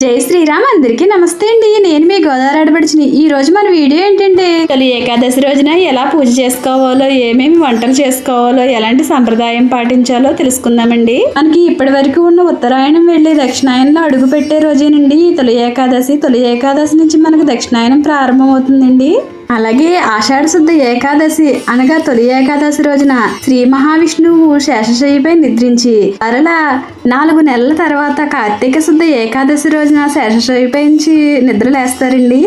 జై శ్రీరామ్ అందరికీ నమస్తే అండి. నేను మీ గోదావరి ఆడబడిచిన ఈ రోజు మన వీడియో ఏంటంటే తొలి ఏకాదశి రోజున ఎలా పూజ చేసుకోవాలో ఏమేమి వంటలు చేసుకోవాలో ఎలాంటి సంప్రదాయం పాటించాలో తెలుసుకుందామండి. మనకి ఇప్పటి వరకు ఉన్న ఉత్తరాయణం వెళ్ళి దక్షిణాయనంలో అడుగు పెట్టే రోజేనండి. తొలి ఏకాదశి తొలి ఏకాదశి నుంచి మనకు దక్షిణాయనం ప్రారంభం అవుతుందండి అలాగే ఆషాఢ శుద్ధ ఏకాదశి అనగా తొలి ఏకాదశి రోజున శ్రీ మహావిష్ణువు శేషశయ్యపై నిద్రించి మరల నాలుగు నెలల తర్వాత కార్తీక శుద్ధ ఏకాదశి రోజున శేషశయ్యపై నుంచి నిద్రలేస్తారండి.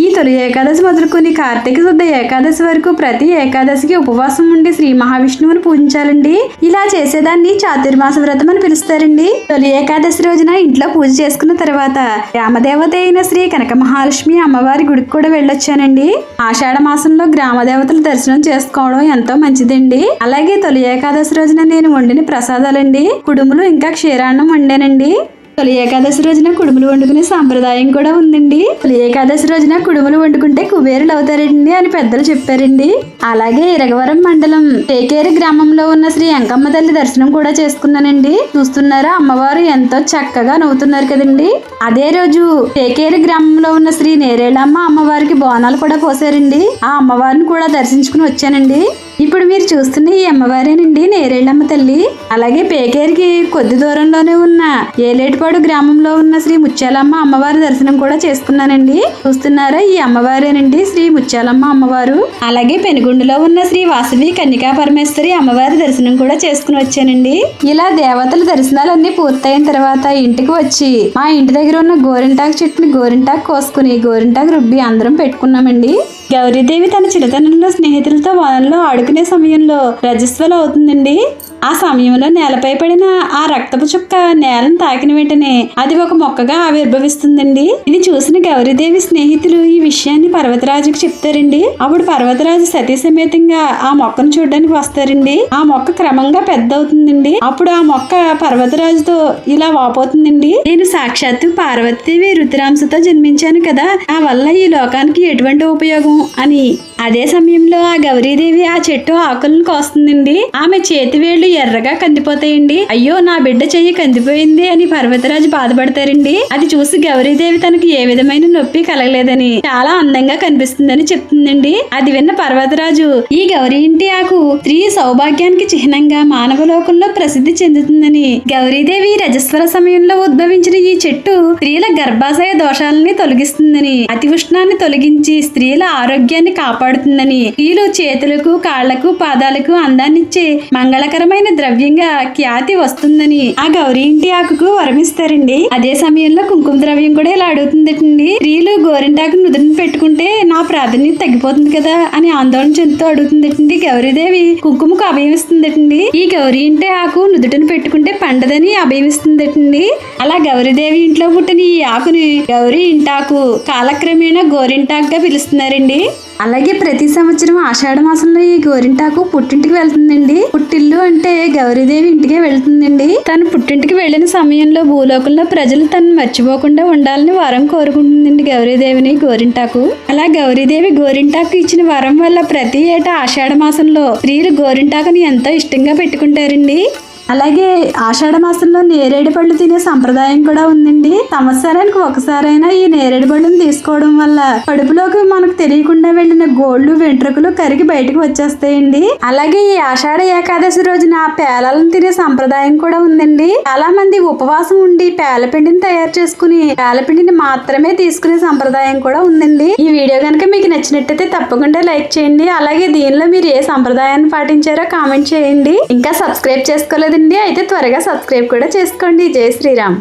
ఈ తొలి ఏకాదశి మొదలుకొని కార్తీక శుద్ధ ఏకాదశి వరకు ప్రతి ఏకాదశికి ఉపవాసం ఉండి శ్రీ మహావిష్ణువుని పూజించాలండి. ఇలా చేసేదాన్ని చాతుర్మాస వ్రతం అని పిలుస్తారండి. తొలి ఏకాదశి రోజున ఇంట్లో పూజ చేసుకున్న తర్వాత గ్రామదేవత అయిన శ్రీ కనక మహాలక్ష్మి అమ్మవారి గుడికి కూడా వెళ్ళొచ్చానండి. ఆషాఢ మాసంలో గ్రామదేవతల దర్శనం చేసుకోవడం ఎంతో మంచిదండి. అలాగే తొలి ఏకాదశి రోజున నేను వండిన ప్రసాదాలండి. కుడుములు ఇంకా క్షీరాన్నం వండానండి. తొలి ఏకాదశి రోజున కుడుములు వండుకునే సాంప్రదాయం కూడా ఉందండి. తొలి ఏకాదశి రోజున కుడుములు వండుకుంటే కుబేరులు అవుతారండి అని పెద్దలు చెప్పారండి. అలాగే ఇరగవరం మండలం టేకేరి గ్రామంలో ఉన్న శ్రీ అంకమ్మ తల్లి దర్శనం కూడా చేసుకున్నానండి. చూస్తున్నారా అమ్మవారు ఎంతో చక్కగా నవ్వుతున్నారు కదండి. అదే రోజు టేకేరి గ్రామంలో ఉన్న శ్రీ నేరేళమ్మ అమ్మవారికి బోనాలు కూడా పోసారండి. ఆ అమ్మవారిని కూడా దర్శించుకుని వచ్చానండి. ఇప్పుడు మీరు చూస్తున్న ఈ అమ్మవారేనండి నేరేళ్ళమ్మ తల్లి. అలాగే పేకేరికి కొద్ది దూరంలోనే ఉన్న ఏలేటిపాడు గ్రామంలో ఉన్న శ్రీ ముత్యాలమ్మ అమ్మవారి దర్శనం కూడా చేసుకున్నానండి. చూస్తున్నారా ఈ అమ్మవారేనండి శ్రీ ముత్యాలమ్మ అమ్మవారు? అలాగే పెనుగుండులో ఉన్న శ్రీ వాసవి కన్నికా పరమేశ్వరి అమ్మవారి దర్శనం కూడా చేసుకుని వచ్చానండి. ఇలా దేవతల దర్శనాలన్నీ పూర్తయిన తర్వాత ఇంటికి వచ్చి మా ఇంటి దగ్గర ఉన్న గోరింటాకు చెట్టుని గోరింటాకు కోసుకుని గోరింటాకు రుబ్బి అందరం పెట్టుకున్నామండి. గౌరీదేవి తన చిన్నతనంలో స్నేహితులతో వనంలో ఆడుకునే సమయంలో రజస్వలు అవుతుందండి. ఆ సమయంలో నేలపై పడిన ఆ రక్తపు చుక్క నేలను తాకిన వెంటనే అది ఒక మొక్కగా ఆవిర్భవిస్తుందండి. ఇది చూసిన గౌరీదేవి స్నేహితులు ఈ విషయాన్ని పర్వతరాజుకు చెప్తారండి. అప్పుడు పర్వతరాజు సతీ సమేతంగా ఆ మొక్కను చూడడానికి వస్తారండి. ఆ మొక్క క్రమంగా పెద్ద అవుతుందండి అప్పుడు ఆ మొక్క పర్వతరాజుతో ఇలా వాపోతుందండి. నేను సాక్షాత్తు పార్వతీదేవి రుద్రాంశతో జన్మించాను కదా. ఆ వల్ల ఈ లోకానికి ఎటువంటి ఉపయోగం? అని అదే సమయంలో ఆ గౌరీదేవి ఆ చెట్టు ఆకులను కోస్తుందండి. ఆమె చేతి వేళ్ళు ఎర్రగా కందిపోతాయండి. అయ్యో నా బిడ్డ చెయ్యి కందిపోయింది అని పర్వతరాజు బాధపడతారండి. అది చూసి గౌరీదేవి తనకు ఏ విధమైన నొప్పి కలగలేదని చాలా అందంగా కనిపిస్తుందని చెప్తుందండి. అది విన్న పర్వతరాజు ఈ గౌరీ ఇంటి ఆకు స్త్రీ సౌభాగ్యానికి చిహ్నంగా మానవ లోకంలో ప్రసిద్ధి చెందుతుందని. గౌరీదేవి రజస్వర సమయంలో ఉద్భవించిన ఈ చెట్టు స్త్రీల గర్భాశయ దోషాలని తొలగిస్తుందని అతి ఉష్ణాన్ని తొలగించి స్త్రీల ఆరోగ్యాన్ని కనబడుతుందని స్త్రీలు చేతులకు కాళ్ళకు పాదాలకు అందాన్నిచ్చే మంగళకరమైన ద్రవ్యంగా ఖ్యాతి వస్తుందని ఆ గౌరీ ఇంటి ఆకుకు వరమిస్తారండి. అదే సమయంలో కుంకుమ ద్రవ్యం కూడా ఇలా అడుగుతుందటండి. స్త్రీలు గోరింటాకు నుదురుని పెట్టుకుంటే నా ప్రాధాన్యత తగ్గిపోతుంది కదా అని ఆందోళన చెందుతూ అడుగుతుందటండి గౌరీదేవి. కుంకుమకు అభయమిస్తుందటండి ఈ గౌరీ ఇంటి ఆకు నుదుటను పెట్టుకుంటే పండదని అభయమిస్తుందటండి అలా గౌరీదేవి ఇంట్లో పుట్టిన ఈ ఆకుని గౌరీ ఇంటాకు కాలక్రమేణా గోరింటాకుగా పిలుస్తున్నారండి. అలాగే ప్రతి సంవత్సరం ఆషాఢ మాసంలో ఈ గోరింటాకు పుట్టింటికి వెళ్తుందండి. పుట్టిల్లు అంటే గౌరీదేవి ఇంటికే వెళ్తుందండి. తను పుట్టింటికి వెళ్ళిన సమయంలో భూలోకంలో ప్రజలు తను మర్చిపోకుండా ఉండాలని వరం కోరుకుంటుందండి గౌరీదేవిని గోరింటాకు. అలా గౌరీదేవి గోరింటాకు ఇచ్చిన వరం వల్ల ప్రతి ఏటా ఆషాఢ మాసంలో స్త్రీలు గోరింటాకుని ఎంతో ఇష్టంగా పెట్టుకుంటారండి. అలాగే ఆషాఢ మాసంలో నేరేడు పళ్ళు తినే సంప్రదాయం కూడా ఉందండి. సంవత్సరానికి ఒకసారైనా ఈ నేరేడు పళ్ళుని తీసుకోవడం వల్ల కడుపులోకి మనకు తెలియకుండా వెళ్ళిన గోళ్ళు వెంట్రుకలు కరిగి బయటకు వచ్చేస్తాయండి. అలాగే ఈ ఆషాఢ ఏకాదశి రోజున పేలాలను తినే సంప్రదాయం కూడా ఉందండి. చాలా మంది ఉపవాసం ఉండి పేలపిండిని తయారు చేసుకుని పేలపిండిని మాత్రమే తీసుకునే సంప్రదాయం కూడా ఉందండి. ఈ వీడియో కనుక మీకు నచ్చినట్టయితే తప్పకుండా లైక్ చేయండి. అలాగే దీనిలో మీరు ఏ సంప్రదాయాన్ని పాటించారో కామెంట్ చేయండి. ఇంకా సబ్స్క్రైబ్ చేసుకోలేదండి అయితే త్వరగా సబ్స్క్రైబ్ కూడా చేసుకోండి. జై శ్రీరామ్.